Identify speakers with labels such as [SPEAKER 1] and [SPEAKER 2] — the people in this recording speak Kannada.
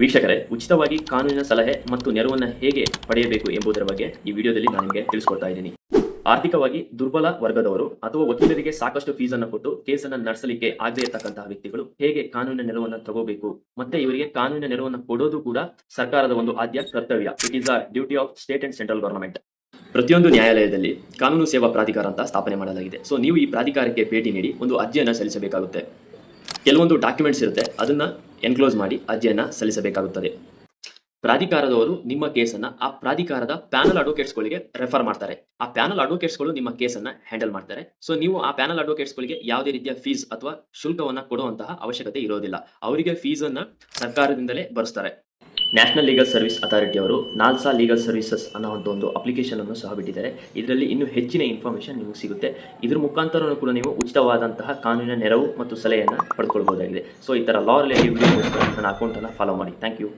[SPEAKER 1] ವೀಕ್ಷಕರೇ, ಉಚಿತವಾಗಿ ಕಾನೂನಿನ ಸಲಹೆ ಮತ್ತು ನೆರವನ್ನು ಹೇಗೆ ಪಡೆಯಬೇಕು ಎಂಬುದರ ಬಗ್ಗೆ ಈ ವಿಡಿಯೋದಲ್ಲಿ ನಾನು ನಿಮಗೆ ತಿಳಿಸ್ಕೊಡ್ತಾ ಇದ್ದೀನಿ. ಆರ್ಥಿಕವಾಗಿ ದುರ್ಬಲ ವರ್ಗದವರು ಅಥವಾ ವಕೀಲರಿಗೆ ಸಾಕಷ್ಟು ಫೀಸನ್ನು ಕೊಟ್ಟು ಕೇಸನ್ನು ನಡೆಸಲಿಕ್ಕೆ ಆಗದೇ ಇರತಕ್ಕಂತಹ ವ್ಯಕ್ತಿಗಳು ಹೇಗೆ ಕಾನೂನಿನ ನೆರವನ್ನು ತಗೋಬೇಕು? ಮತ್ತೆ ಇವರಿಗೆ ಕಾನೂನಿನ ನೆರವನ್ನು ಕೊಡೋದು ಕೂಡ ಸರ್ಕಾರದ ಒಂದು ಆದ್ಯ ಕರ್ತವ್ಯ. It is the duty of state and central government ಪ್ರತಿಯೊಂದು ನ್ಯಾಯಾಲಯದಲ್ಲಿ ಕಾನೂನು ಸೇವಾ ಪ್ರಾಧಿಕಾರ ಅಂತ ಸ್ಥಾಪನೆ ಮಾಡಲಾಗಿದೆ. ಸೊ ನೀವು ಈ ಪ್ರಾಧಿಕಾರಕ್ಕೆ ಭೇಟಿ ನೀಡಿ ಒಂದು ಅರ್ಜಿಯನ್ನು ಸಲ್ಲಿಸಬೇಕಾಗುತ್ತೆ. ಕೆಲವೊಂದು ಡಾಕ್ಯುಮೆಂಟ್ಸ್ ಇರುತ್ತೆ, ಅದನ್ನ ಎನ್ಕ್ಲೋಸ್ ಮಾಡಿ ಅರ್ಜಿಯನ್ನ ಸಲ್ಲಿಸಬೇಕಾಗುತ್ತದೆ. ಪ್ರಾಧಿಕಾರದವರು ನಿಮ್ಮ ಕೇಸನ್ನ ಆ ಪ್ರಾಧಿಕಾರದ ಪ್ಯಾನಲ್ ಅಡ್ವೊಕೇಟ್ಸ್ಗಳಿಗೆ ರೆಫರ್ ಮಾಡ್ತಾರೆ. ಆ ಪ್ಯಾನಲ್ ಅಡ್ವೊಕೇಟ್ಸ್ಗಳು ನಿಮ್ಮ ಕೇಸನ್ನ ಹ್ಯಾಂಡಲ್ ಮಾಡ್ತಾರೆ. ಸೊ ನೀವು ಆ ಪ್ಯಾನಲ್ ಅಡ್ವೊಕೇಟ್ಸ್ಗಳಿಗೆ ಯಾವುದೇ ರೀತಿಯ ಫೀಸ್ ಅಥವಾ ಶುಲ್ಕವನ್ನ ಕೊಡುವಂತಹ ಅವಶ್ಯಕತೆ ಇರೋದಿಲ್ಲ. ಅವರಿಗೆ ಫೀಸ್ ಅನ್ನ ಸರ್ಕಾರದಿಂದಲೇ ಭರಿಸ್ತಾರೆ ನ್ಯಾಷನಲ್ ಲೀಗಲ್ ಸರ್ವಿಸ್ ಅಥಾರಿಟಿ ಅವರು ನಾಲ್ಸಾ ಲೀಗಲ್ ಸರ್ವಿಸಸ್ ಅನ್ನೋ ಒಂದು ಅಪ್ಲಿಕೇಶನ್ ಅನ್ನು ಸಹ ಬಿಟ್ಟಿದ್ದಾರೆ. ಇದರಲ್ಲಿ ಇನ್ನೂ ಹೆಚ್ಚಿನ ಇನ್ಫಾರ್ಮೇಶನ್ ನಿಮಗೆ ಸಿಗುತ್ತೆ. ಇದ್ರ ಮುಖಾಂತರ ಕೂಡ ನೀವು ಉಚಿತವಾದಂತಹ ಕಾನೂನಿನ ನೆರವು ಮತ್ತು ಸಲಹೆಯನ್ನು ಪಡ್ಕೊಳ್ಬಹುದಾಗಿದೆ ಸೊ ಈ ಥರ ಲಾ ರಿಲೇಟಿವ್ ನನ್ನ ಅಕೌಂಟನ್ನು ಫಾಲೋ ಮಾಡಿ. Thank you